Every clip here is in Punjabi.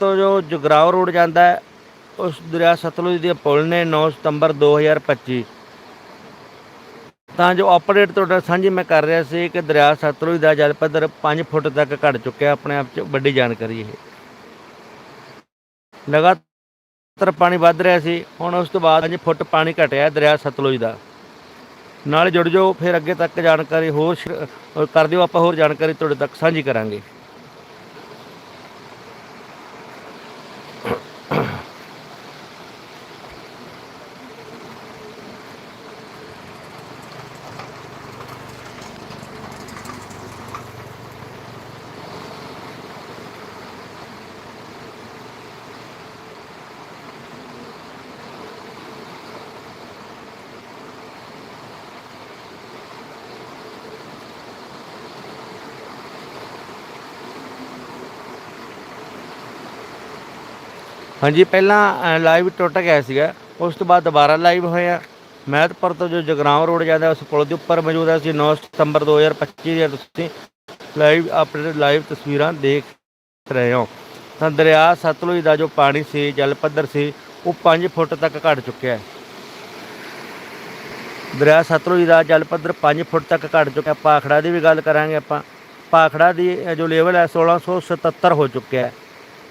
ਤੋਂ ਜੋ ਜਗਰਾਉਂ ਰੋਡ ਜਾਂਦਾ ਹੈ, ਉਸ ਦਰਿਆ ਸਤਲੁਜ ਦੇ ਪੁਲ ਨੇ 9 ਸਤੰਬਰ 2025 ਤਾਂ ਜੋ ਅਪਡੇਟ ਤੁਹਾਡਾ ਸਾਂਝੀ ਮੈਂ ਕਰ ਰਿਹਾ ਸੀ ਕਿ ਦਰਿਆ ਸਤਲੁਜ ਦਾ ਜਲ ਪੱਧਰ 5 ਫੁੱਟ ਤੱਕ ਘਟ ਚੁੱਕਿਆ, ਆਪਣੇ ਆਪ 'ਚ ਵੱਡੀ ਜਾਣਕਾਰੀ ਇਹ। ਲਗਾਤਾਰ ਪਾਣੀ ਵੱਧ ਰਿਹਾ ਸੀ, ਹੁਣ ਉਸ ਤੋਂ ਬਾਅਦ 5 ਫੁੱਟ ਪਾਣੀ ਘਟਿਆ ਦਰਿਆ ਸਤਲੁਜ ਦਾ। ਨਾਲ ਜੁੜ ਜਾਓ, ਫਿਰ ਅੱਗੇ ਤੱਕ ਜਾਣਕਾਰੀ ਹੋਰ ਸ਼- ਕਰ ਦਿਓ, ਆਪਾਂ ਹੋਰ ਜਾਣਕਾਰੀ ਤੁਹਾਡੇ ਤੱਕ ਸਾਂਝੀ ਕਰਾਂਗੇ। ਹਾਂਜੀ, ਪਹਿਲਾਂ ਲਾਈਵ ਟੁੱਟ ਗਿਆ ਸੀਗਾ। ਉਸ ਤੋਂ ਬਾਅਦ ਦੁਬਾਰਾ ਲਾਈਵ ਹੋਇਆ ਮਹਿਤਪੁਰ ਤੋਂ ਜੋ ਜਗਰਾਉਂ ਰੋਡ ਜਾਂਦਾ, ਉਸ ਪੁਲ ਦੇ ਉੱਪਰ ਮੌਜੂਦ ਹੈ ਅਸੀਂ 9 ਸਤੰਬਰ 2025 ਦੀਆਂ ਤੁਸੀਂ ਲਾਈਵ ਆਪਣੇ ਲਾਈਵ ਤਸਵੀਰਾਂ ਦੇਖ ਰਹੇ ਹੋ। ਤਾਂ ਦਰਿਆ ਸਤਲੁਜ ਦਾ ਜੋ ਪਾਣੀ ਸੀ, ਜਲ ਪੱਧਰ ਸੀ, ਉਹ 5 ਫੁੱਟ ਤੱਕ ਘਟ ਚੁੱਕਿਆ ਹੈ। ਦਰਿਆ ਸਤਲੁਜ ਦਾ ਜਲ ਪੱਧਰ 5 ਫੁੱਟ ਤੱਕ ਘਟ ਚੁੱਕਿਆ। ਪਾਖੜਾ ਦੀ ਵੀ ਗੱਲ ਕਰਾਂਗੇ ਆਪਾਂ। ਪਾਖੜਾ ਦੀ ਜੋ ਲੈਵਲ ਹੈ 1677 ਹੋ ਚੁੱਕਿਆ ਹੈ।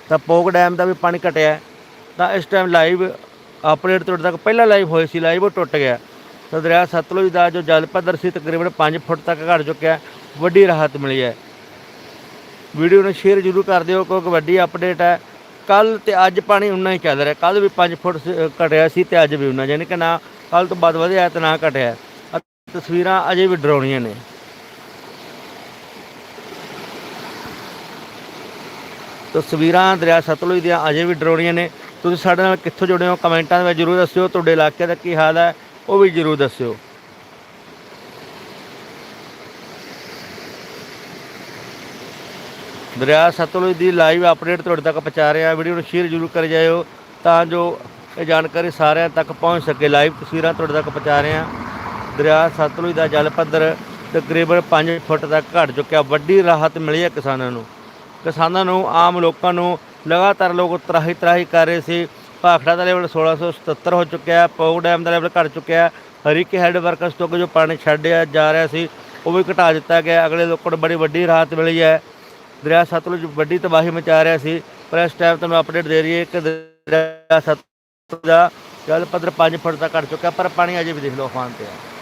ਤਾਂ ਪੋਕ ਡੈਮ ਦਾ ਵੀ ਪਾਣੀ ਘਟਿਆ। ਤਾਂ ਇਸ ਟਾਈਮ ਲਾਈਵ ਅਪਡੇਟ ਤੁਹਾਡੇ ਤੱਕ ਪਹਿਲਾਂ ਲਾਈਵ ਹੋਈ ਸੀ ਲਾਈਵ ਉਹ ਟੁੱਟ ਗਿਆ। ਤਾਂ ਦਰਿਆ ਸਤਲੁਜ ਦਾ ਜੋ ਜਲ ਪੱਧਰ ਸੀ ਤਕਰੀਬਨ 5 ਫੁੱਟ ਤੱਕ ਘਟ ਚੁੱਕਿਆ ਵੱਡੀ ਰਾਹਤ ਮਿਲੀ ਹੈ। ਵੀਡੀਓ ਨੂੰ ਸ਼ੇਅਰ ਜ਼ਰੂਰ ਕਰ ਦਿਓ ਕਿਉਂਕਿ ਵੱਡੀ ਅਪਡੇਟ ਹੈ। ਕੱਲ ਤੇ ਅੱਜ ਪਾਣੀ ਉਨਾ ਹੀ ਚੱਲ ਰਿਹਾ ਕੱਲ ਵੀ 5 ਫੁੱਟ ਘਟਿਆ ਸੀ ਤੇ ਅੱਜ ਵੀ ਉਨਾ ਯਾਨੀ ਕਿ ਨਾ ਕੱਲ ਤੋਂ ਵੱਧ ਵਧਿਆ ਤੇ ਨਾ ਘਟਿਆ ਅ, ਤਸਵੀਰਾਂ ਅਜੇ ਵੀ ਡਰਾਉਣੀਆਂ ਨੇ। ਤਸਵੀਰਾਂ ਦਰਿਆ ਸਤਲੁਜ ਦੀਆਂ ਅਜੇ ਵੀ ਡਰਾਉਣੀਆਂ ਨੇ। ਤੁਸੀਂ ਸਾਡੇ ਨਾਲ ਕਿੱਥੋਂ ਜੁੜੇ ਹੋ? ਕਮੈਂਟਾਂ ਦੇ ਵਿੱਚ ਜਰੂਰ ਦੱਸਿਓ। ਤੁਹਾਡੇ ਇਲਾਕੇ ਦਾ ਕੀ ਹਾਲ ਹੈ, ਉਹ ਵੀ ਜਰੂਰ ਦੱਸਿਓ। ਦਰਿਆ ਸਤਲੁਜ ਦੀ ਲਾਈਵ ਅਪਡੇਟ ਤੁਹਾਡੇ ਤੱਕ ਪਹੁੰਚਾ ਰਹੇ। ਹਾਂ ਵੀਡੀਓ ਨੂੰ ਸ਼ੇਅਰ ਜਰੂਰ ਕਰ ਜਾਇਓ ਤਾਂ ਜੋ ਇਹ ਜਾਣਕਾਰੀ ਸਾਰਿਆਂ ਤੱਕ ਪਹੁੰਚ ਸਕੇ। ਲਾਈਵ ਤਸਵੀਰਾਂ ਤੁਹਾਡੇ ਤੱਕ ਪਹੁੰਚਾ ਰਹੇ ਹਾਂ। ਦਰਿਆ ਸਤਲੁਜ ਦਾ ਜਲ ਪੱਧਰ ਤਕਰੀਬਨ 5 ਫੁੱਟ ਤੱਕ ਘਟ ਚੁੱਕਿਆ। ਵੱਡੀ ਰਾਹਤ ਮਿਲੀ ਹੈ ਕਿਸਾਨਾਂ ਨੂੰ। ਕਿਸਾਨਾਂ ਨੂੰ, ਆਮ ਲੋਕਾਂ ਨੂੰ ਲਗਾਤਾਰ ਲੋਕ ਤਰਾਹੀ ਤਰਾਹੀ ਕਰ ਰਹੇ ਸੀ। ਭਾਖੜਾ ਦਾ ਲੈਵਲ 1677 ਹੋ ਚੁੱਕਿਆ ਹੈ ਪੌਗ ਡੈਮ ਦਾ ਲੈਵਲ ਘਟ ਚੁੱਕਿਆ ਹੈ। ਹਰੀਕੇ ਹੈੱਡ ਵਰਕਸ ਤੋਂ ਜੋ ਪਾਣੀ ਛੱਡਿਆ ਜਾ ਰਿਹਾ ਸੀ, ਉਹ ਵੀ ਘਟਾ ਦਿੱਤਾ ਗਿਆ ਅਗਲੇ ਲੋਕਾਂ ਨੂੰ ਬੜੀ ਵੱਡੀ ਰਾਹਤ ਮਿਲੀ ਹੈ। ਦਰਿਆ ਸਤਲੁਜ ਵੱਡੀ ਤਬਾਹੀ ਮਚਾ ਰਿਹਾ ਸੀ, ਪਰ ਇਸ ਟਾਈਮ ਤੁਹਾਨੂੰ ਅਪਡੇਟ ਦੇ ਰਹੀ ਹੈ ਕਿ ਦਰਿਆ ਸਤਲੁਜ ਦਾ ਜਲ ਪੱਧਰ 5 ਫੁੱਟ ਤੱਕ ਘਟ ਚੁੱਕਾ ਪਰ ਪਾਣੀ ਅਜੇ ਵੀ ਦੇਖ ਲਓ ਅਫਾਨ ਤੇ ਹੈ।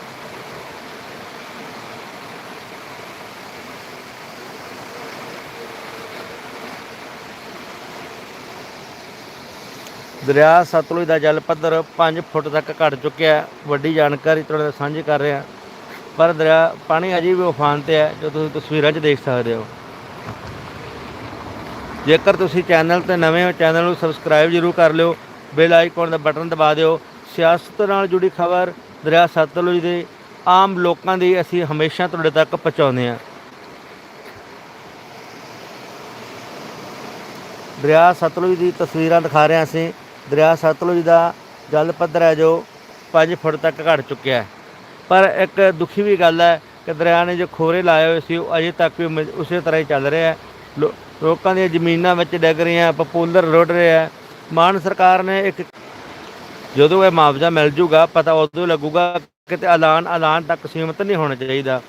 ਦਰਿਆ ਸਤਲੁਜ ਦਾ ਜਲ ਪੱਧਰ 5 ਫੁੱਟ ਤੱਕ ਘਟ ਚੁੱਕਿਆ ਹੈ। ਵੱਡੀ ਜਾਣਕਾਰੀ ਤੁਹਾਡੇ ਨਾਲ ਸਾਂਝੀ ਕਰ ਰਿਹਾ। ਪਰ ਦਰਿਆ ਪਾਣੀ ਅਜੇ ਵੀ ਉਫਾਨ ਤੇ ਹੈ, ਜੋ ਤੁਸੀਂ ਤਸਵੀਰਾਂ 'ਚ ਦੇਖ ਸਕਦੇ ਹੋ। ਜੇਕਰ ਤੁਸੀਂ ਚੈਨਲ ਤੇ ਨਵੇਂ ਹੋ, ਚੈਨਲ ਨੂੰ ਸਬਸਕ੍ਰਾਈਬ ਜ਼ਰੂਰ ਕਰ ਲਿਓ। ਬੈਲ ਆਈਕਨ ਦਾ ਬਟਨ ਦਬਾ ਦਿਓ। ਸਿਆਸਤ ਨਾਲ ਜੁੜੀ ਖਬਰ ਦਰਿਆ ਸਤਲੁਜ ਦੇ ਆਮ ਲੋਕਾਂ ਦੀ ਅਸੀਂ ਹਮੇਸ਼ਾ ਤੁਹਾਡੇ ਤੱਕ ਪਹੁੰਚਾਉਂਦੇ ਹਾਂ। ਦਰਿਆ ਸਤਲੁਜ ਦੀ ਤਸਵੀਰਾਂ ਦਿਖਾ ਰਹੇ ਹਾਂ ਅਸੀਂ। ਦਰਿਆ ਸਤਲੁਜ ਦਾ ਜਲ ਪੱਧਰ ਹੈ ਜੋ 5 ਫੁੱਟ ਤੱਕ ਘਟ ਚੁੱਕਿਆ ਹੈ। ਪਰ ਇੱਕ ਦੁਖੀ ਵੀ ਗੱਲ ਹੈ ਕਿ ਦਰਿਆ ਨੇ ਜੋ ਖੋਰੇ ਲਾਏ ਹੋਏ ਸੀ, ਉਹ ਅਜੇ ਤੱਕ ਵੀ ਉਸੇ ਤਰ੍ਹਾਂ ਹੀ ਚੱਲ ਰਿਹਾ ਹੈ। ਲੋ- ਲੋਕਾਂ ਦੀਆਂ ਜ਼ਮੀਨਾਂ ਵਿੱਚ ਡਿੱਗ ਰਹੀਆਂ, ਪਪੂਲਰ ਰੁੜ ਰਿਹਾ ਮਾਨ ਸਰਕਾਰ ਨੇ ਇੱਕ ਜਦੋਂ ਇਹ ਮੁਆਵਜ਼ਾ ਮਿਲ ਜੂਗਾ, ਪਤਾ ਉਦੋਂ ਲੱਗੂਗਾ ਕਿਤੇ ਐਲਾਨ ਐਲਾਨ ਤੱਕ ਸੀਮਤ ਨਹੀਂ ਹੋਣਾ ਚਾਹੀਦਾ।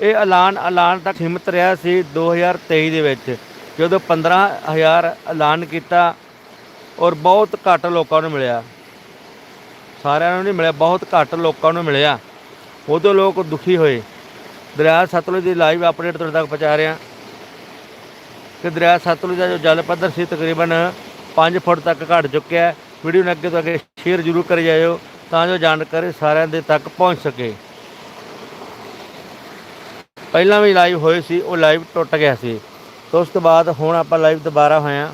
ਇਹ ਐਲਾਨ ਐਲਾਨ ਤੱਕ ਸੀਮਤ ਰਿਹਾ ਸੀ 2023 ਦੇ ਵਿੱਚ। ਜਦੋਂ 15000 ਐਲਾਨ ਕੀਤਾ ਔਰ ਬਹੁਤ ਘੱਟ ਲੋਕਾਂ ਨੂੰ ਮਿਲਿਆ। ਸਾਰਿਆਂ ਨੂੰ ਨਹੀਂ ਮਿਲਿਆ, ਬਹੁਤ ਘੱਟ ਲੋਕਾਂ ਨੂੰ ਮਿਲਿਆ। ਉਦੋਂ ਲੋਕ ਦੁਖੀ ਹੋਏ। ਦਰਿਆ ਸਤਲੁਜ ਦੀ ਲਾਈਵ ਅਪਡੇਟ ਤੁਹਾਡੇ ਤੱਕ ਪਹੁੰਚਾ ਰਿਹਾ ਕਿ ਦਰਿਆ ਸਤਲੁਜ ਦਾ ਜੋ ਜਲ ਪੱਧਰ ਸੀ ਤਕਰੀਬਨ 5 ਫੁੱਟ ਤੱਕ ਘਟ ਚੁੱਕਿਆ ਹੈ। ਵੀਡੀਓ ਨੂੰ ਅੱਗੇ ਤੋਂ ਅੱਗੇ ਸ਼ੇਅਰ ਜ਼ਰੂਰ ਕਰੀ ਜਾਇਓ ਤਾਂ ਜੋ ਜਾਣਕਾਰੀ ਸਾਰਿਆਂ ਦੇ ਤੱਕ ਪਹੁੰਚ ਸਕੇ। ਪਹਿਲਾਂ ਵੀ ਲਾਈਵ ਹੋਏ ਸੀ, ਉਹ ਲਾਈਵ ਟੁੱਟ ਗਿਆ ਸੀ। ਤੋਂ ਉਸ ਤੋਂ ਬਾਅਦ ਹੁਣ ਆਪਾਂ ਲਾਈਵ ਦੁਬਾਰਾ ਹੋਏ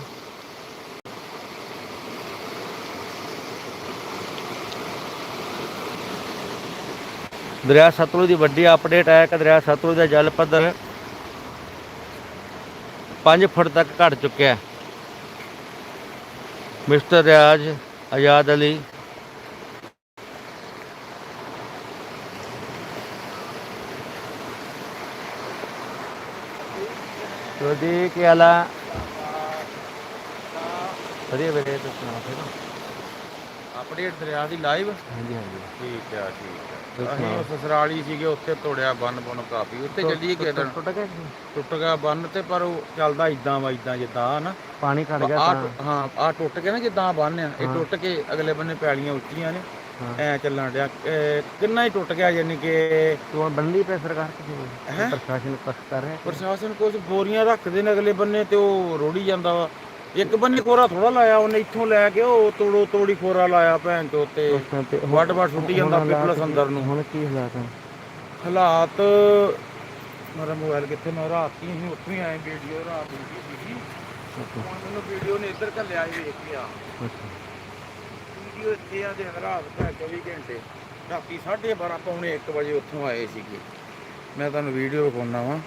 ਦਰਿਆ ਸਤਲੁਜ ਦੀ ਵੱਡੀ ਅਪਡੇਟ ਹੈ ਕਿ ਦਰਿਆ ਸਤਲੁਜ ਦਾ ਜਲ ਪੱਧਰ 5 ਫੁੱਟ ਤੱਕ ਘਟ ਚੁੱਕਿਆ ਹੈ। ਮਿਸਟਰ ਰਿਆਜ਼ ਆਜ਼ਾਦ ਅਲੀ ਤੁਹਾਡੀ ਕੀ ਹਾਲ ਵਧੀਆ ਵੀਰੇ ਤੁਸੀਂ ਸੁਣਾਓ ਅਪਡੇਟ ਦਰਿਆ ਦੀ ਲਾਈਵ। ਹਾਂਜੀ ਹਾਂਜੀ। ਠੀਕ ਆ ਠੀਕ ਆ। ਅਸੀਂ। ਉਹ ਸਸਰਾਲੀ ਸੀਗੇ ਉੱਥੇ ਤੋੜਿਆ ਬੰਨ ਬੰਨ ਕਾਫੀ। ਉੱਥੇ ਚੱਲੀਏ ਦਿਨ ਟੁੱਟ ਗਿਆ? ਟੁੱਟ ਗਿਆ ਬੰਨ ਤੇ ਪਰ ਉਹ ਚੱਲਦਾ ਇਦਾਂ ਵਾ ਇਦਾਂ ਜਿੱਦਾਂ ਨਾ ਪਾਣੀ ਘਟ ਗਿਆ ਤਾਂ। ਹਾਂ ਆ ਟੁੱਟ ਗਿਆ ਨਾ ਜਿੱਦਾਂ ਬੰਨ ਆ। ਇਹ। ਟੁੱਟ ਕੇ ਅਗਲੇ ਬੰਨੇ ਪੈਲੀਆਂ ਉੱਚੀਆਂ ਨੇ। ਐ ਚੱਲਣ ਡਿਆ। ਕਿੰਨਾ ਹੀ ਟੁੱਟ ਗਿਆ ਯਾਨੀ ਕਿ ਤੂੰ ਬੰਦੀ ਪੈ ਸਰਕਾਰ ਹੈਂ? ਪ੍ਰਸ਼ਾਸਨ ਕੁਛ ਕਰ ਰਿਹਾ ਕਿ- ਪ੍ਰਸ਼ਾਸਨ ਕੁਝ ਬੋਰੀਆਂ ਰੱਖਦੇ ਨੇ ਅਗਲੇ ਬੰਨੇ ਤੇ ਉਹ ਰੋੜੀ ਜਾਂਦਾ ਵਾ। ਇੱਕ ਬੰਨੇ ਕੋਰਾ ਥੋੜਾ ਲਾਇਆ ਉਹਨੇ ਇੱਥੋਂ ਲੈ ਕੇ ਉਹ ਤੋੜੋ ਤੋੜੀ ਕੋਰਾ ਲਾਇਆ ਭੈਣ ਤੇ। ਤੇ ਵੱਡ ਵੱਡ ਸੁੱਟੀ ਜਾਂਦਾ ਪਿਪਲਸ ਅੰਦਰ ਨੂੰ। ਹੁਣ ਕੀ ਹਾਲਾਤ ਹਨ? ਹਾਲਾਤ ਮੇਰਾ ਮੋਬਾਈਲ ਕਿੱਥੇ ਮੈਂ ਰਾਤ ਹੀ ਅਸੀਂ ਉੱਥੇ ਹੀ ਆਏ ਵੀਡੀਓ ਰਾਤ ਦੀ ਸੀਗੀ। ਹੁਣ ਮੈਨੂੰ ਵੀਡੀਓ ਨੇ ਇੱਧਰ ਘੱਲਿਆ ਸੀ ਵੇਖ ਕੇ ਆ। ਵੀਡੀਓ ਇੱਥੇ ਆ ਦੇ ਰਾਤ ਭੈਣ 24 ਘੰਟੇ। ਰਾਤੀ 12:30 ਪੌਣੇ 1 ਵਜੇ ਉੱਥੋਂ ਆਏ ਸੀਗੇ। ਮੈਂ ਤੁਹਾਨੂੰ ਵੀਡੀਓ ਵਿਖਾਉਣਾ ਵਾ।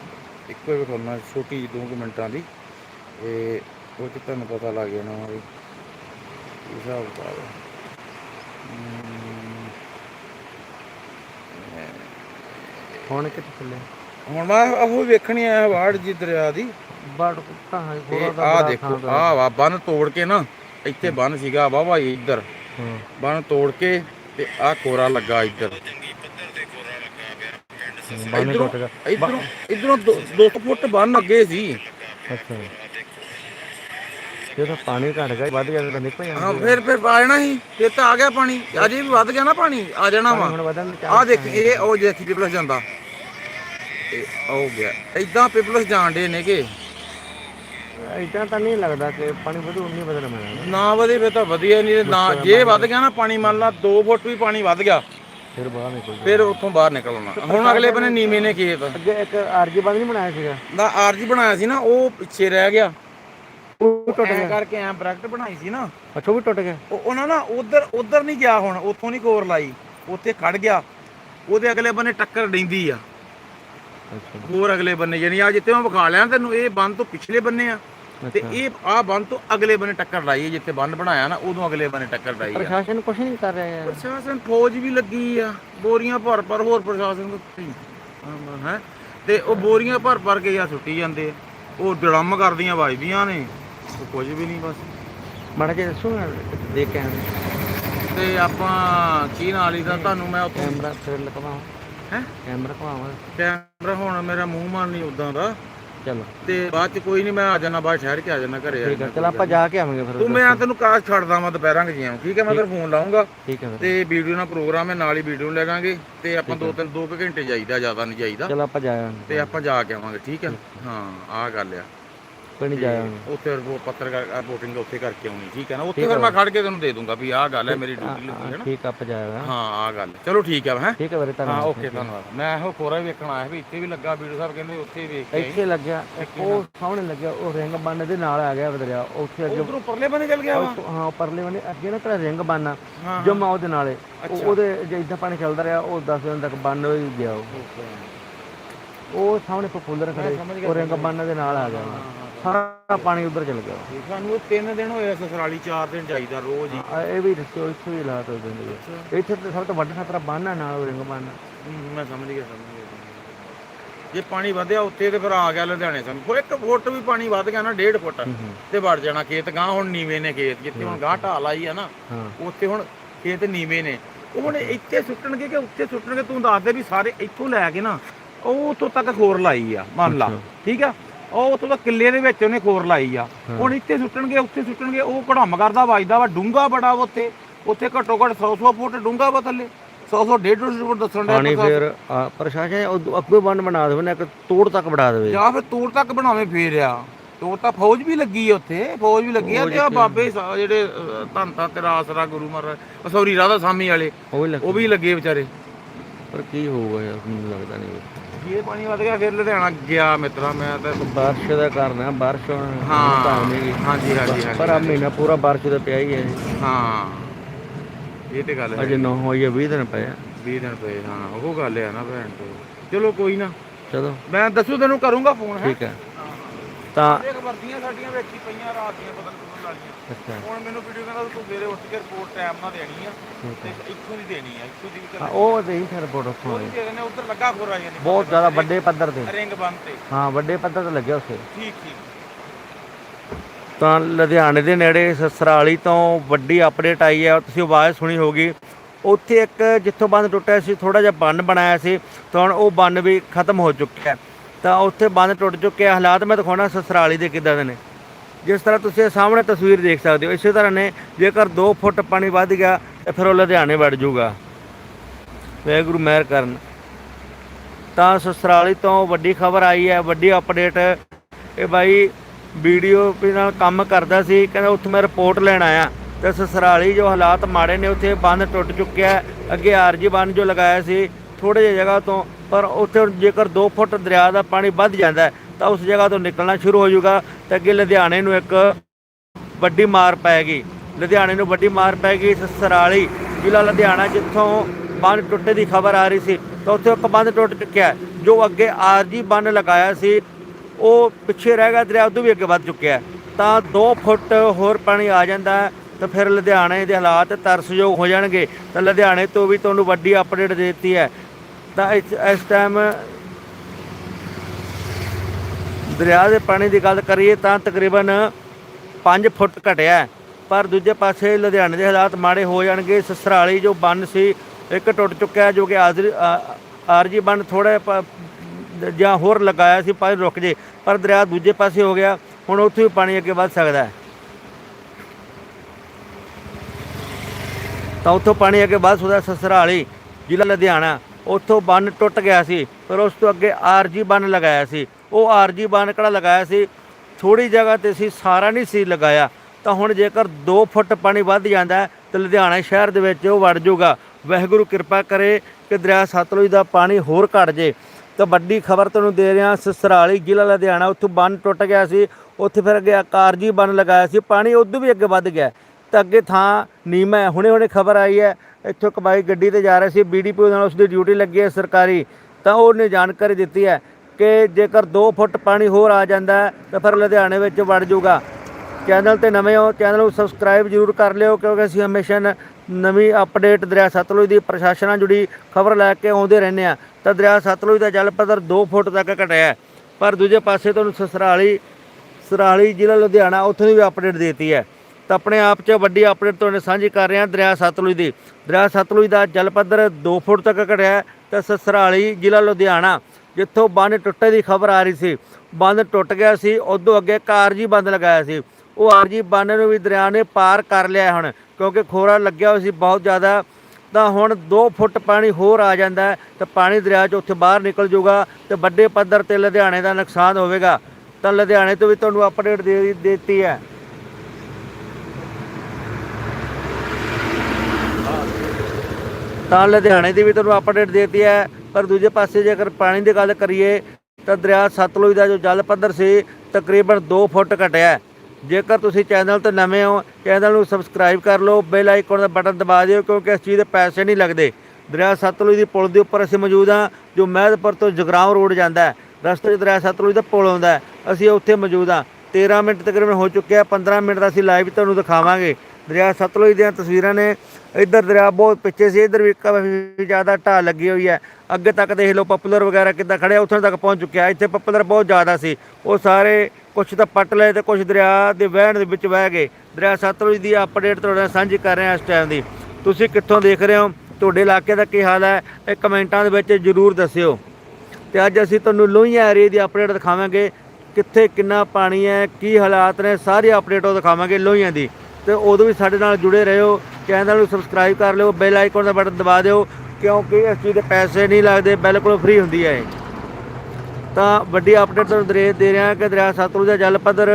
ਇੱਕੋ ਹੀ ਵਿਖਾਉਣਾ ਛੋਟੀ ਜਿਹੀ 2 ਮਿੰਟਾਂ ਦੀ। ਤੇ ਉਹ 'ਚ ਤੁਹਾਨੂੰ ਪਤਾ ਲੱਗ ਜਾਣਾ ਵਾ ਵੀ ਹਿਸਾਬ ਕਿਤਾਬ ਹੁਣ ਕਿੱਥੇ ਚੱਲੇ? ਹੁਣ ਮੈਂ ਉਹ ਵੇਖਣੀ ਆਇਆ ਵਾੜ ਜੀ ਦਰਿਆ ਦੀ। ਬੜ ਤਾਂ ਹੈ ਤੇ ਗੋਰਾ ਦਾ ਬੜਾ ਦੇਖੋ। ਆਹ ਵਾ ਬੰਨ ਤੋੜ ਕੇ ਨਾ ਇੱਥੇ ਬੰਨ ਸੀਗਾ ਵਾਵਾ ਇੱਧਰ। ਬੰਨ ਤੋੜ ਕੇ ਤੇ ਆਹ ਕੋਰਾ ਲੱਗਾ ਇੱਧਰ। ਬਾਨੇ ਇੱਧਰੋਂ ਟੁੱਟ ਗਿਆ। ਇੱਧਰੋਂ ਇੱਧਰੋਂ 200 ਫੁੱਟ ਬੰਨ ਅੱਗੇ ਸੀ। ਅੱਛਾ। ਇਹ ਤਾਂ ਪਾਣੀ ਘਟ ਗਿਆ ਵੱਧ ਗਿਆ ਤਾਂ ਨਿਕਲ ਹਾਂ ਜਾਂਦਾ ਫਿਰ ਫਿਰ ਆ ਜਾਣਾ ਸੀ ਫਿਰ ਤਾਂ ਆ ਗਿਆ ਪਾਣੀ। ਅਜੇ ਵੀ ਵੱਧ ਗਿਆ ਨਾ ਪਾਣੀ ਆ ਜਾਣਾ ਵਾ। ਹੁਣ ਵਧਣ ਦੀ ਆਹ ਦੇਖ ਇਹ ਉਹ ਦੇਖੀ ਪਿਪਲਸ ਜਾਂਦਾ। ਇਹ ਹੋ ਗਿਆ। ਇਦਾਂ ਪਿਪਲਸ ਜਾਣਦੇ ਨੇਗੇ। ਇਦਾਂ ਤਾਂ ਨਹੀਂ ਲੱਗਦਾ ਕਿ ਪਾਣੀ ਵਧੂ ਉਨੀ ਵਧਣਾ ਮੈਨਾਂ ਨਾ ਵਧੇ ਫਿਰ ਤਾਂ ਵਧੀਆ ਨਹੀਂ ਨਾ ਜੇ ਵੱਧ ਗਿਆ ਨਾ ਪਾਣੀ ਮੰਨ ਲਾ 2 ਫੁੱਟ ਵੀ ਪਾਣੀ ਵੱਧ ਗਿਆ ਫਿਰ ਬਾਹਰ ਨਿਕਲ ਜਾ ਫਿਰ ਉੱਥੋਂ ਬਾਹਰ ਨਿਕਲਣਾ ਹੁਣ ਅਗਲੇ ਬੰਨੇ ਨੀਵੇਂ ਨੇ ਖੇਤ। ਅੱਗੇ ਇੱਕ ਆਰਜੀ ਬੰਦ ਨਹੀਂ ਬਣਾਇਆ ਸੀਗਾ? ਦਾ ਆਰਜੀ ਬਣਾਇਆ ਸੀ ਨਾ ਉਹ ਪਿੱਛੇ ਰਹਿ ਗਿਆ। ਉਹ ਟੁੱਟ ਐਂ ਗਿਆ। ਕਰਕੇ ਐ ਬ੍ਰੈਕਟ ਬਣਾਈ ਸੀ ਨਾ। ਅੱਛਾ ਉਹ ਵੀ ਟੁੱਟ ਗਿਆ। ਉਹ ਉਹਨਾਂ ਨਾ ਉਧਰ ਉਧਰ ਨਹੀਂ ਗਿਆ ਹੁਣ ਉੱਥੋਂ ਨਹੀਂ ਕੋਰ ਲਾਈ। ਉੱਥੇ ਖੜ ਗਿਆ। ਉਹਦੇ ਅਗਲੇ ਬੰਨੇ ਟੱਕਰ ਡੈਂਦੀ ਆ। ਅੱਛਾ। ਹੋਰ ਅਗਲੇ ਬੰਨੇ ਯਾਨੀ ਆ ਜਿੱਥੇ ਮੈਂ ਵਿਖਾ ਲਿਆ ਤੈਨੂੰ ਇਹ ਬੰਨ ਤੋਂ ਪਿਛਲੇ ਬੰਨੇ ਆ। ਤੇ ਅੱਛਾ। ਇਹ ਆ ਬੰਨ ਤੋਂ ਅਗਲੇ ਬੰਨੇ ਟੱਕਰ ਲਾਈ ਹੈ ਜਿੱਥੇ ਬੰਨ ਬਣਾਇਆ ਨਾ ਉਦੋਂ ਅਗਲੇ ਬੰਨੇ ਟੱਕਰ ਲਾਈ ਆ। ਪ੍ਰਸ਼ਾਸਨ ਕੁਛ ਨਹੀਂ ਕਰ ਰਿਹਾ ਯਾਰ। ਪ੍ਰਸ਼ਾਸਨ ਫੌਜ ਵੀ ਲੱਗੀ ਆ ਬੋਰੀਆਂ ਭਰ ਭਰ ਹੋਰ ਪ੍ਰਸ਼ਾਸਨ ਹੈ ਤੇ ਉਹ ਬੋਰੀਆਂ ਭਰ ਭਰ ਕੇ ਜਾਂ ਸੁੱਟੀ ਜਾਂਦੇ ਆ। ਉਹ ਡਰਮ ਕਰਦੀਆਂ ਵੱਜਦੀਆਂ ਨੇ। ਕੁਝ ਵੀ ਨਹੀਂ ਬਸ। ਮਾੜਾ ਜਿਹਾ ਦੱਸੋ ਨਾ ਦੇਖ ਕੇ ਤੇ ਆਪਾਂ ਕੀ ਨਾਲ ਹੀ ਦਾ ਤੁਹਾਨੂੰ ਮੈਂ ਉੱਥੋਂ ਕੈਮਰਾ ਫਿਰ ਲਗਵਾਓ ਹੈ? ਕੈਮਰਾ ਘਵਾਵਾਂ ਕੈਮਰਾ ਹੁਣ ਮੇਰਾ ਮੂੰਹ ਮਾਨ ਨਹੀਂ ਉਦਾਂ ਦਾ। ਚਲੋ। ਤੇ ਬਾਅਦ ਚ ਕੋਈ ਨਹੀਂ ਮੈਂ ਆ ਜਾਣਾ ਬਾਅਦ ਠਹਿਰ ਕੇ ਆ ਜਾਣਾ ਘਰੇ। ਠੀਕ ਹੈ ਚਲ ਆਪਾਂ ਜਾ ਕੇ ਆਵਾਂਗੇ ਫਿਰ ਤੂੰ ਮੈਂ ਤੈਨੂੰ ਕਾਸ਼ ਛੱਡਦਾ ਮੈਂ ਦੁਪਹਿਰਾਂ ਕਿ ਜਿਉਂ ਠੀਕ ਹੈ ਮੈਂ ਤੇਰਾ ਫੋਨ ਲਾਉਂਗਾ ਠੀਕ ਹੈ ਫਿਰ। ਤੇ ਵੀਡੀਓ ਨਾਲ ਪ੍ਰੋਗਰਾਮ ਹੈ ਨਾਲ ਹੀ ਵੀਡੀਓ ਲੈ ਜਾਾਂਗੇ। ਤੇ ਆਪਾਂ ਦੋ ਤਿੰਨ ਦੋ ਕੁ ਘੰਟੇ ਜਾਈਦਾ ਜ਼ਿਆਦਾ ਨਹੀਂ ਜਾਈਦਾ। ਚਲ ਆਪਾਂ ਜਾ ਆਵਾਂਗੇ। ਤੇ ਆਪਾਂ ਜਾ ਕੇ ਆਵਾਂਗੇ ਠੀਕ ਹੈ ਹਾਂ ਆਹ ਗੱਲ ਆ। ਕੋਈ ਨਹੀਂ ਉੱਥੇ ਉਹ ਪੱਤਰਕਾਰ ਰਿਪੋਰਟਿੰਗ ਉੱਥੇ ਕਰਕੇ ਆਉਣੀ ਠੀਕ ਹੈ ਨਾ? ਉੱਥੇ ਫਿਰ ਮੈਂ ਖੜ ਕੇ ਤੈਨੂੰ ਦੇ ਦੂੰਗਾ ਵੀ ਆਹ ਗੱਲ ਹੈ ਮੇਰੀ ਡਿਊਟੀ ਲੱਗੀ ਹੈ ਨਾ। ਠੀਕ ਆ, ਆਪਾਂ ਜਾ ਆਵਾਂਗੇ ਹਾਂ ਆਹ ਗੱਲ ਹੈ। ਚਲੋ ਠੀਕ ਹੈ ਹੈ? ਠੀਕ ਹੈ ਵੀਰੇ ਹਾਂ ਧੰਨਵਾਦ ਓਕੇ ਧੰਨਵਾਦ। ਮੈਂ ਇਹੋ ਕੋਰਾ ਵੇਖਣ ਆਇਆ ਵੀ ਇੱਥੇ ਵੀ ਲੱਗਾ ਵੀਡੀਓ ਸਾਹਿਬ ਕਹਿੰਦੇ ਉੱਥੇ ਵੇਖ ਕੇ ਇੱਥੇ ਲੱਗਿਆ ਇੱਕ ਉਹ ਸਾਹਮਣੇ ਲੱਗਿਆ ਉਹ ਰਿੰਗ ਬੰਨ ਦੇ ਨਾਲ ਆ ਗਿਆ ਦਰਿਆ ਉੱਥੇ ਅੱਗੇ ਉਧਰੋਂ ਪਰਲੇ ਬੰਨੇ ਚੱਲ ਗਿਆ ਵਾ। ਉਹ- ਹਾਂ ਉਹ ਪਰਲੇ ਬੰਨੇ ਅੱਗੇ ਨਾ ਤੇਰਾ ਰਿੰਗ ਬੰਨ ਆ ਹਾਂ ਜੋ ਮੈਂ ਉਹਦੇ ਨਾਲੇ। ਉਹ- ਉਹਦੇ ਜੇ ਇਦਾਂ ਪਾਣੀ ਚੱਲਦਾ ਰਿਹਾ ਉਹ 10 ਦਿਨ ਤੱਕ ਬੰਨ ਹੋ ਹੀ ਗਿਆ ਉਹ। ਉਹ ਸਾਹਮਣੇ ਪਪੂਲਰ ਖੜੇ ਉਹ ਰਿੰਗ ਬੰਨ ਦੇ ਨਾਲ ਆ ਗਿਆ ਸਾਰਾ ਪਾਣੀ ਉਧਰ ਚਲ ਗਿਆ ਸਾਨੂੰ ਉਹ ਤਿੰਨ ਦਿਨ ਹੋਏ ਸਸਰਾਲੀ ਚਾਰ ਦਿਨ ਜਾਈਦਾ ਰੋਜ਼ ਹੀ। ਇਹ ਵੀ ਦੱਸੋ ਇੱਥੇ ਵੀ ਹਾਲਾਤ ਹੋ ਜਾਂਦੇ ਆ। ਇੱਥੇ ਤਾਂ ਸਭ ਤੋਂ ਵੱਡਾ ਖਤਰਾ ਬੰਨ ਨਾਲ ਰਿੰਗ ਬੰਨ ਮੈਂ ਸਮਝ ਗਿਆ ਸਮਝ ਗਿਆ ਜੇ ਪਾਣੀ ਵਧਿਆ ਉੱਥੇ ਤੇ ਫਿਰ ਆ ਗਿਆ ਲੁਧਿਆਣੇ ਸਾਨੂੰ। ਕੋਈ ਇੱਕ ਫੁੱਟ ਵੀ ਪਾਣੀ ਵੱਧ ਗਿਆ ਨਾ ਡੇਢ ਫੁੱਟ। ਤੇ ਵੜ ਜਾਣਾ ਖੇਤ। ਗਾਂ ਹੁਣ ਨੀਵੇਂ ਨੇ ਖੇਤ। ਜਿੱਥੇ ਹੁਣ ਗਾਂ ਢਾਲ ਆਈ ਆ ਨਾ ਉੱਥੇ ਹੁਣ ਖੇਤ ਨੀਵੇਂ ਨੇ। ਉਹ ਹੁਣ ਇੱਥੇ ਸੁੱਟਣਗੇ ਕਿ ਉੱਥੇ ਸੁੱਟਣਗੇ? ਤੂੰ ਦੱਸ ਦੇ ਵੀ ਸਾਰੇ ਇੱਥੋਂ ਲੈ ਕੇ ਨਾ ਉਹ ਉੱਥੋਂ ਤੱਕ ਖੋਰ ਲਾਈ ਆ ਮੰਨ ਲਾ ਠੀਕ ਆ? ਉਹ ਉੱਥੋਂ ਦਾ ਕਿੱਲੇ ਦੇ ਵਿੱਚ ਉਹਨੇ ਖੋਰ ਲਾਈ ਆ। ਹੁਣ ਇੱਥੇ ਸੁੱਟਣਗੇ ਉੱਥੇ ਸੁੱਟਣਗੇ ਉਹ ਘੜਮ ਕਰਦਾ ਵੱਜਦਾ ਵਾ ਡੂੰਗਾ ਬੜਾ ਵਾ ਉੱਥੇ। ਉੱਥੇ ਘੱਟੋ ਘੱਟ 100 100 ਫੁੱਟ ਡੂੰਗਾ ਵਾ ਥੱਲੇ। 100 100 150 ਫੁੱਟ ਦੱਸਣ ਦਾ ਪਾਣੀ ਫਿਰ ਪ੍ਰਸ਼ਾਸਨ ਅੱਗੇ ਬੰਨ ਬਣਾ ਦੇਵੇ ਨਾ ਇੱਕ ਤੋੜ ਤੱਕ ਬਣਾ ਦੇਵੇ। ਜਾਂ ਫਿਰ ਤੂਰ ਤੱਕ ਬਣਾਵੇਂ ਫੇਰ ਆ। ਤੂਰ ਤਾਂ ਫੌਜ ਵੀ ਲੱਗੀ ਉੱਥੇ ਫੌਜ ਵੀ ਲੱਗੀ ਆ ਤੇ ਆ ਬਾਬੇ ਜਿਹੜੇ ਧੰਨ ਤੇਰਾ ਆਸਰਾ ਗੁਰੂ ਮਹਾਰਾਜ ਸੌਰੀ ਰਾਧਾ ਸਾਮੀ ਵਾਲੇ ਉਹ ਵੀ ਲੱਗੇ ਵਿਚਾਰੇ। ਪਰ ਕੀ ਹੋਊਗਾ ਯਾਰ ਮੈਨੂੰ ਲੱਗਦਾ ਨਹੀਂ ਜੇ ਪਾਣੀ ਵੱਧ ਗਿਆ ਫਿਰ ਲੁਧਿਆਣਾ ਗਿਆ ਮਿੱਤਰਾ ਮੈਂ ਤਾਂ ਬਾਰਿਸ਼ ਦਾ ਕਾਰਨ ਹੈ ਬਾਰਿਸ਼ ਹੋਣ ਹਾਂ ਨਹੀਂ ਹਾਂਜੀ ਹਾਂਜੀ ਹਾਂਜੀ। ਪਰ ਆ ਮਹੀਨਾ ਪੂਰਾ ਬਾਰਿਸ਼ ਦਾ ਪਿਆ ਹੀ ਹੈ ਹਾਂ ਇਹ ਤੇ ਗੱਲ ਹੈ। ਅਜੇ 9 ਹੋਈਏ 20 ਦਿਨ ਪਏ ਆ। 20 ਦਿਨ ਪਏ ਹਾਂ ਉਹ ਗੱਲ ਆ ਨਾ ਭੈਣ ਤੇ ਚਲੋ ਕੋਈ ਨਾ। ਚਲੋ। ਮੈਂ ਦੱਸੂ ਤੈਨੂੰ ਕਰੂੰਗਾ ਫੋਨ ਹੈ? ਠੀਕ ਹੈ। ਤਾਂ ਦੇਖ ਵਰਦੀਆਂ ਸਾਡੀਆਂ ਵਿੱਚ ਹੀ ਪਈਆਂ ਰਾਤ ਦੀਆਂ ਬਦਲ ਬਦਲ ਵਾਲੀਆਂ ਹੁਣ ਮੈਨੂੰ ਵੀਡੀਓ ਕਹਿੰਦਾ ਤੂੰ ਸਵੇਰੇ ਉੱਠ ਕੇ ਰਿਪੋਰਟ ਟਾਈਮ ਨਾਲ ਦੇਣੀ ਆ ਤੇ ਇੱਥੋਂ ਦੀ ਦੇਣੀ ਆ ਇੱਥੋਂ ਦੀ ਵੀ ਉਹ ਹੀ ਫਿਰ ਰਿਪੋਰਟ ਉੱਥੋਂ ਉਹ ਦੇ। ਦੇਣੇ ਉੱਧਰ ਲੱਗਾ ਖੋਰਾ ਜਾਨੀ ਬਹੁਤ ਜ਼ਿਆਦਾ ਵੱਡੇ ਪੱਧਰ ਤੇ। ਰਿੰਗ ਬੰਨ ਤੇ। ਹਾਂ ਵੱਡੇ ਪੱਧਰ ਤੇ ਲੱਗਿਆ ਉੱਥੇ। ਠੀਕ ਠੀਕ। ਤਾਂ ਲੁਧਿਆਣੇ ਦੇ ਨੇੜੇ ਸਸਰਾਲੀ ਤੋਂ ਵੱਡੀ ਅਪਡੇਟ ਆਈ ਹੈ ਤੁਸੀਂ ਆਵਾਜ਼ ਸੁਣੀ ਹੋਗੀ ਉੱਥੇ ਇੱਕ ਜਿੱਥੋਂ ਬੰਨ ਟੁੱਟਿਆ ਸੀ ਥੋੜਾ ਜਿਹਾ ਬੰਨ ਬਣਾਇਆ ਸੀ। ਤਾਂ ਹੁਣ ਉਹ ਬੰਨ ਵੀ ਖਤਮ ਹੋ ਚੁੱਕਿਆ। ਹੈ। ਤਾਂ ਉੱਥੇ ਬੰਦ ਟੁੱਟ ਚੁੱਕੇ ਆ। ਹਾਲਾਤ ਮੈਂ ਦਿਖਾਉਣਾ ਸਸਰਾਲੀ ਦੇ ਕਿੱਦਾਂ ਦੇ ਨੇ। ਜਿਸ ਤਰ੍ਹਾਂ ਤੁਸੀਂ ਇਹ ਸਾਹਮਣੇ ਤਸਵੀਰ ਦੇਖ ਸਕਦੇ ਹੋ, ਇਸੇ ਤਰ੍ਹਾਂ ਨੇ ਜੇਕਰ 2 ਫੁੱਟ ਪਾਣੀ ਵੱਧ ਗਿਆ, ਤਾਂ ਫਿਰ ਉਹ ਲੁਧਿਆਣੇ ਵੜ ਜਾਊਗਾ। ਵਾਹਿਗੁਰੂ ਮਿਹਰ ਕਰਨ। ਤਾਂ ਸਸਰਾਲੀ ਤੋਂ ਵੱਡੀ ਖਬਰ ਆਈ ਹੈ, ਵੱਡੀ ਅਪਡੇਟ ਇਹ ਬਾਈ ਵੀਡੀਓ ਵੀ ਨਾਲ ਕੰਮ ਕਰਦਾ ਸੀ, ਕਹਿੰਦਾ ਉੱਥੇ ਮੈਂ ਰਿਪੋਰਟ ਲੈਣ ਆਇਆ। ਤੇ ਸਸਰਾਲੀ ਜੋ ਹਾਲਾਤ ਮਾੜੇ ਨੇ, ਉੱਥੇ ਬੰਦ ਟੁੱਟ ਚੁੱਕਿਆ। ਹੈ। ਅੱਗੇ ਆਰਜੀ ਬੰਨ ਜੋ ਲਗਾਇਆ ਸੀ ਥੋੜੇ ਜਿਹੇ ਜਗ੍ਹਾ ਤੋਂ ਪਰ ਉੱਥੇ ਜੇਕਰ 2 ਫੁੱਟ ਦਰਿਆ ਦਾ ਪਾਣੀ ਵੱਧ ਜਾਂਦਾ ਤਾਂ ਉਸ ਜਗ੍ਹਾ ਤੋਂ ਨਿਕਲਣਾ ਸ਼ੁਰੂ ਹੋ ਜਾਊਗਾ। ਤੇ ਅੱਗੇ ਲੁਧਿਆਣੇ ਨੂੰ ਇੱਕ ਵੱਡੀ ਮਾਰ ਪੈਗੀ ਲੁਧਿਆਣੇ ਨੂੰ ਵੱਡੀ ਮਾਰ ਪੈਗੀ ਸਸਰਾਲੀ ਜ਼ਿਲ੍ਹਾ ਲੁਧਿਆਣਾ, ਜਿੱਥੋਂ ਬੰਨ ਟੁੱਟੇ ਦੀ ਖਬਰ ਆ ਰਹੀ ਸੀ। ਤਾਂ ਉੱਥੇ ਇੱਕ ਬੰਦ ਟੁੱਟ ਚੁੱਕਿਆ ਜੋ ਅੱਗੇ ਆਰਜੀ ਬੰਨ ਲਗਾਇਆ ਸੀ। ਉਹ ਪਿੱਛੇ ਰਹਿ ਗਿਆ, ਦਰਿਆ ਉਦੋਂ ਵੀ ਅੱਗੇ ਵੱਧ ਚੁੱਕਿਆ ਤਾਂ 2 ਫੁੱਟ ਹੋਰ ਪਾਣੀ ਆ ਜਾਂਦਾ ਤਾਂ ਫਿਰ ਲੁਧਿਆਣੇ ਦੇ ਹਾਲਾਤ ਤਰਸਯੋਗ ਹੋ ਜਾਣਗੇ। ਤਾਂ ਲੁਧਿਆਣੇ ਤੋਂ ਵੀ ਤੁਹਾਨੂੰ ਵੱਡੀ ਅਪਡੇਟ ਦੇ ਦਿੱਤੀ ਹੈ। ਤਾਂ ਇਸ ਟਾਈਮ ਦਰਿਆ ਦੇ ਪਾਣੀ ਦੀ ਗੱਲ ਕਰੀਏ ਤਾਂ ਤਕਰੀਬਨ 5 ਫੁੱਟ ਘਟਿਆ ਪਰ ਦੂਜੇ ਪਾਸੇ ਲੁਧਿਆਣੇ ਦੇ ਹਾਲਾਤ ਮਾੜੇ ਹੋ ਜਾਣਗੇ। ਸਸਰਾਲੀ ਜੋ ਬੰਨ ਸੀ, ਇੱਕ ਟੁੱਟ ਚੁੱਕਿਆ ਜੋ ਕਿ ਆਜ਼ਰੀ- ਆਰਜੀ ਬੰਨ ਥੋੜਾ ਜਾਂ ਹੋਰ ਲਗਾਇਆ ਸੀ, ਪਾਣੀ ਰੁਕ ਜੇ। ਪਰ ਦਰਿਆ ਦੂਜੇ ਪਾਸੇ ਹੋ ਗਿਆ। ਹੁਣ ਉੱਥੇ ਵੀ ਪਾਣੀ ਅੱਗੇ ਵੱਧ ਸਕਦਾ ਹੈ। ਤਾਂ ਉੱਥੋਂ ਪਾਣੀ ਅੱਗੇ ਵੱਧ ਸਕਦਾ ਸਸਰਾਲੀ, ਜ਼ਿਲ੍ਹਾ ਲੁਧਿਆਣਾ। ਉੱਥੋਂ ਬੰਨ ਟੁੱਟ ਗਿਆ ਸੀ ਪਰ ਉਸ ਤੋਂ ਅੱਗੇ ਆਰਜੀ ਬੰਨ ਲਗਾਇਆ ਸੀ। ਉਹ ਆਰਜੀ ਬੰਨ ਕਿਹੜਾ ਲਗਾਇਆ ਸੀ? ਥੋੜੀ ਜਗ੍ਹਾ ਤੇ ਸੀ ਸਾਰਾ ਨਹੀਂ ਸੀ ਲਗਾਇਆ। ਤਾਂ ਹੁਣ ਜੇਕਰ 2 ਫੁੱਟ ਪਾਣੀ ਵੱਧ ਜਾਂਦਾ ਹੈ, ਤਾਂ ਲੁਧਿਆਣਾ ਸ਼ਹਿਰ ਦੇ ਵਿੱਚ ਉਹ ਵੜ ਜਾਊਗਾ। ਵਾਹਿਗੁਰੂ ਕਿਰਪਾ ਕਰੇ ਕਿ ਦਰਿਆ ਸਤਲੁਜ ਦਾ ਪਾਣੀ ਹੋਰ ਘਟ ਜੇ ਤਾਂ ਵੱਡੀ ਖਬਰ ਤੁਹਾਨੂੰ ਦੇ ਰਿਹਾ ਸਸਰਾਲੀ ਜ਼ਿਲ੍ਹਾ ਲੁਧਿਆਣਾ ਉੱਥੋਂ ਬੰਨ ਟੁੱਟ ਗਿਆ ਸੀ ਉੱਥੇ ਫਿਰ ਅੱਗੇ ਆਕਾਰਜੀ ਬੰਨ ਲਗਾਇਆ ਸੀ। ਪਾਣੀ ਉਦੋਂ ਵੀ ਅੱਗੇ ਵੱਧ ਗਿਆ। ਤਾਂ ਅੱਗੇ ਥਾਂ ਨੀਮ ਹੈ। ਹੁਣੇ ਹੁਣੇ ਖਬਰ ਆਈ ਹੈ। ਇੱਥੋਂ ਇੱਕ ਬਾਈ ਗੱਡੀ ਤੇ ਜਾ ਰਿਹਾ ਸੀ ਬੀਡੀਪੀ ਨਾਲ ਉਸਦੀ ਡਿਊਟੀ ਲੱਗੀ ਹੈ ਸਰਕਾਰੀ। ਤਾਂ ਉਹਨੇ ਜਾਣਕਾਰੀ ਦਿੱਤੀ ਹੈ ਕਿ ਜੇਕਰ 2 ਫੁੱਟ ਪਾਣੀ ਹੋਰ ਆ ਜਾਂਦਾ ਤਾਂ ਫਿਰ ਲੁਧਿਆਣੇ ਵਿੱਚ ਵੜ ਜਾਊਗਾ। ਚੈਨਲ ਤੇ ਨਵੇਂ ਹੋ, ਚੈਨਲ ਨੂੰ ਸਬਸਕ੍ਰਾਈਬ ਜ਼ਰੂਰ ਕਰ ਲਿਓ, ਕਿਉਂਕਿ ਅਸੀਂ ਹਮੇਸ਼ਾ ਨਵੀਂ ਅਪਡੇਟ ਦਰਿਆ ਸਤਲੁਜ ਦੀ ਪ੍ਰਸ਼ਾਸਨ ਨਾਲ ਜੁੜੀ ਖਬਰ ਲੈ ਕੇ ਆਉਂਦੇ ਰਹਿੰਦੇ ਆ ਤਾਂ ਦਰਿਆ ਸਤਲੁਜ ਦਾ ਜਲ ਪੱਧਰ 2 ਫੁੱਟ ਤੱਕ ਘਟਿਆ ਪਰ ਦੂਜੇ ਪਾਸੇ ਤੁਹਾਨੂੰ ਸਸਰਾਲੀ, ਸਰਾਲੀ ਜ਼ਿਲ੍ਹਾ ਲੁਧਿਆਣਾ ਉੱਥੋਂ ਦੀ ਵੀ ਅਪਡੇਟ ਦਿੱਤੀ ਹੈ। ਤਾਂ ਆਪਣੇ ਆਪ 'ਚ ਵੱਡੀ ਅਪਡੇਟ ਤੁਹਾਨੂੰ ਸਾਂਝੀ ਕਰ ਰਹੇ ਹਾਂ ਦਰਿਆ ਸਤਲੁਜ ਦੀ। ਦਰਿਆ ਸਤਲੁਜ ਦਾ ਜਲ ਪੱਧਰ 2 ਫੁੱਟ ਤੱਕ ਘਟਿਆ ਹੈ, ਤਾਂ ਸਸਰਾਲੀ ਜ਼ਿਲ੍ਹਾ ਲੁਧਿਆਣਾ, ਜਿੱਥੋਂ ਬੰਨ ਟੁੱਟੇ ਦੀ ਖਬਰ ਆ ਰਹੀ ਸੀ। ਬੰਨ ਟੁੱਟ ਗਿਆ ਸੀ, ਉਦੋਂ ਅੱਗੇ ਕਾਰਜੀ ਬੰਦ ਲਗਾਇਆ ਸੀ। ਉਹ ਆਰਜੀ ਬੰਨ ਨੂੰ ਵੀ ਦਰਿਆ ਨੇ ਪਾਰ ਕਰ ਲਿਆ ਹੁਣ, ਕਿਉਂਕਿ ਖੋਰਾ ਲੱਗਿਆ ਹੋਇਆ ਸੀ ਬਹੁਤ ਜ਼ਿਆਦਾ। ਤਾਂ ਹੁਣ 2 ਫੁੱਟ ਪਾਣੀ ਹੋਰ ਆ ਜਾਂਦਾ ਤਾਂ ਪਾਣੀ ਦਰਿਆ 'ਚ ਉੱਥੇ ਬਾਹਰ ਨਿਕਲ ਜਾਊਗਾ ਤੇ ਵੱਡੇ ਪੱਧਰ ਤੇ ਲੁਧਿਆਣੇ ਦਾ ਨੁਕਸਾਨ ਹੋਵੇਗਾ। ਤਾਂ ਲੁਧਿਆਣੇ ਤੋਂ ਵੀ ਤੁਹਾਨੂੰ ਅਪਡੇਟ ਦੇ ਦਿੱਤੀ ਹੈ। ਤਾਂ ਲੁਧਿਆਣੇ ਦੀ ਵੀ ਤੁਹਾਨੂੰ ਅਪਡੇਟ ਦਿੱਤੀ ਹੈ, ਪਰ ਦੂਜੇ ਪਾਸੇ ਜੇਕਰ ਪਾਣੀ ਦੀ ਗੱਲ ਕਰੀਏ, ਤਾਂ ਦਰਿਆ ਸਤਲੁਜ ਦਾ ਜੋ ਜਲ ਪੱਧਰ ਸੀ, ਤਕਰੀਬਨ 2 ਫੁੱਟ ਘਟਿਆ ਜੇਕਰ ਤੁਸੀਂ ਚੈਨਲ ਤੇ ਨਵੇਂ ਹੋ, ਚੈਨਲ ਨੂੰ ਸਬਸਕ੍ਰਾਈਬ ਕਰ ਲਓ ਬੈਲ ਆਈਕਨ ਦਾ ਬਟਨ ਦਬਾ ਦਿਓ, ਕਿਉਂਕਿ ਇਸ ਚੀਜ਼ ਦੇ ਪੈਸੇ ਨਹੀਂ ਲੱਗਦੇ। ਦਰਿਆ ਸਤਲੁਜ ਦੀ ਪੁਲ ਦੇ ਉੱਪਰ ਅਸੀਂ ਮੌਜੂਦ ਹਾਂ, ਜੋ ਮਹਿਦਪੁਰ ਤੋਂ ਜਗਰਾਉਂ ਰੋਡ ਜਾਂਦਾ ਹੈ। ਰਸਤੇ 'ਚ ਦਰਿਆ ਸਤਲੁਜ ਦਾ ਪੁਲ ਆਉਂਦਾ ਅਸੀਂ ਉੱਥੇ ਮੌਜੂਦ ਹਾਂ। 13 ਮਿੰਟ ਤਕਰੀਬਨ ਹੋ ਚੁੱਕਿਆ 15 ਮਿੰਟ ਦਾ ਅਸੀਂ ਲਾਈਵ ਤੁਹਾਨੂੰ ਦਿਖਾਵਾਂਗੇ। ਦਰਿਆ ਸਤਲੁਜ ਦੀਆਂ ਤਸਵੀਰਾਂ ਨੇ। ਇੱਧਰ ਦਰਿਆ ਬਹੁਤ ਪਿੱਛੇ ਸੀ, ਇੱਧਰ ਵੀ ਕਾਫੀ ਜ਼ਿਆਦਾ ਢਾਹ ਲੱਗੀ ਹੋਈ ਹੈ। ਅੱਗੇ ਤੱਕ ਦੇਖ ਲਓ ਪਪੂਲਰ ਵਗੈਰਾ ਕਿੱਦਾਂ ਖੜਿਆ ਉੱਥੋਂ ਤੱਕ ਪਹੁੰਚ ਚੁੱਕਿਆ। ਇੱਥੇ ਪਪੂਲਰ ਬਹੁਤ ਜ਼ਿਆਦਾ ਸੀ। ਉਹ ਸਾਰੇ ਕੁਝ ਤਾਂ ਪੱਟ ਲਏ ਤੇ ਕੁਝ ਦਰਿਆ ਦੇ ਵਹਿਣ ਦੇ ਵਿੱਚ ਵਹਿ ਗਏ। ਦਰਿਆ ਸਤਲੁਜ ਦੀ ਅਪਡੇਟ ਤੁਹਾਡੇ ਨਾਲ ਸਾਂਝੀ ਕਰ ਰਹੇ ਹਾਂ ਇਸ ਟਾਈਮ ਦੀ। ਤੁਸੀਂ ਕਿੱਥੋਂ ਦੇਖ ਰਹੇ ਹੋ? ਤੁਹਾਡੇ ਇਲਾਕੇ ਦਾ ਕੀ ਹਾਲ ਹੈ? ਇਹ ਕਮੈਂਟਾਂ ਦੇ ਵਿੱਚ ਜ਼ਰੂਰ ਦੱਸਿਓ। ਤੇ ਅੱਜ ਅਸੀਂ ਤੁਹਾਨੂੰ ਲੋਹੀਆਂ ਏਰੀਏ ਦੀ ਅਪਡੇਟ ਦਿਖਾਵਾਂਗੇ। ਕਿੱਥੇ ਕਿੰਨਾ ਪਾਣੀ ਹੈ, ਕੀ ਹਾਲਾਤ ਨੇ, ਸਾਰੀ ਅਪਡੇਟ ਉਹ ਦਿਖਾਵਾਂਗੇ ਲੋਹੀਆਂ ਦੀ। ਤੇ ਉਦੋਂ ਵੀ ਸਾਡੇ ਨਾਲ ਜੁੜੇ ਰਹੋ, ਚੈਨਲ ਨੂੰ ਸਬਸਕ੍ਰਾਈਬ ਕਰ ਲਿਓ ਬੈਲ ਆਈਕਨ ਦਾ ਬਟਨ ਦਬਾ ਦਿਓ, ਕਿਉਂਕਿ ਇਸ ਚੀਜ਼ ਦੇ ਪੈਸੇ ਨਹੀਂ ਲੱਗਦੇ, ਬਿਲਕੁਲ ਫ੍ਰੀ ਹੁੰਦੀ ਹੈ ਤਾਂ ਵੱਡੀ ਅਪਡੇਟ ਤੁਹਾਨੂੰ ਦੇ ਦੇ ਰਿਹਾ ਕਿ ਦਰਿਆ ਸਤਲੁਜ ਦਾ ਜਲ ਪੱਧਰ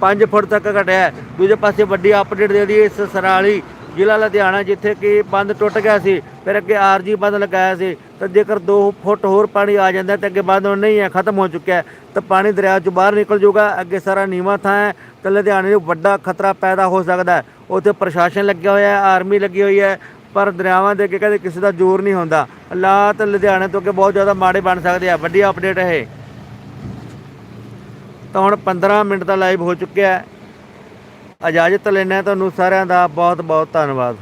5 ਫੁੱਟ ਤੱਕ ਘਟਿਆ ਦੂਜੇ ਪਾਸੇ ਵੱਡੀ ਅਪਡੇਟ ਦੇ ਦਈਏ, ਇਸ ਸਰਾਲੀ ਜ਼ਿਲ੍ਹਾ ਲੁਧਿਆਣਾ, ਜਿੱਥੇ ਕਿ ਬੰਦ ਟੁੱਟ ਗਿਆ ਸੀ, ਫਿਰ ਅੱਗੇ ਆਰਜੀ ਬੰਦ ਲਗਾਇਆ ਸੀ, ਤਾਂ ਜੇਕਰ 2 ਫੁੱਟ ਹੋਰ ਪਾਣੀ ਆ ਜਾਂਦਾ ਤਾਂ ਅੱਗੇ ਬੰਦ ਹੁਣ ਨਹੀਂ ਹੈ, ਖਤਮ ਹੋ ਚੁੱਕਿਆ ਤਾਂ ਪਾਣੀ ਦਰਿਆ ਚੋਂ ਬਾਹਰ ਨਿਕਲ ਜਾਊਗਾ, ਅੱਗੇ ਸਾਰਾ ਨੀਵਾਂ ਥਾਂ ਹੈ ਤਾਂ ਲੁਧਿਆਣੇ ਨੂੰ ਵੱਡਾ ਖਤਰਾ ਪੈਦਾ ਹੋ ਸਕਦਾ ਹੈ। ਉੱਥੇ ਪ੍ਰਸ਼ਾਸਨ ਲੱਗਿਆ ਹੋਇਆ ਹੈ, ਆਰਮੀ ਲੱਗੀ ਹੋਈ ਹੈ, ਪਰ ਦਰਿਆਵਾਂ ਦੇ ਅੱਗੇ ਕਦੇ ਕਿਸੇ ਦਾ ਜ਼ੋਰ ਨਹੀਂ ਹੁੰਦਾ। ਹਾਲਾਤ ਲੁਧਿਆਣੇ ਤੋਂ ਅੱਗੇ ਬਹੁਤ ਜ਼ਿਆਦਾ ਮਾੜੇ ਬਣ ਸਕਦੇ ਆ। ਵੱਡੀ ਅਪਡੇਟ ਹੈ ਇਹ। ਤਾਂ ਹੁਣ 15 ਮਿੰਟ ਦਾ ਲਾਈਵ ਹੋ ਚੁੱਕਿਆ ਹੈ। ਇਜਾਜ਼ਤ ਲੈਣਾ ਤੁਹਾਨੂੰ ਸਾਰਿਆਂ ਦਾ ਬਹੁਤ ਬਹੁਤ ਧੰਨਵਾਦ।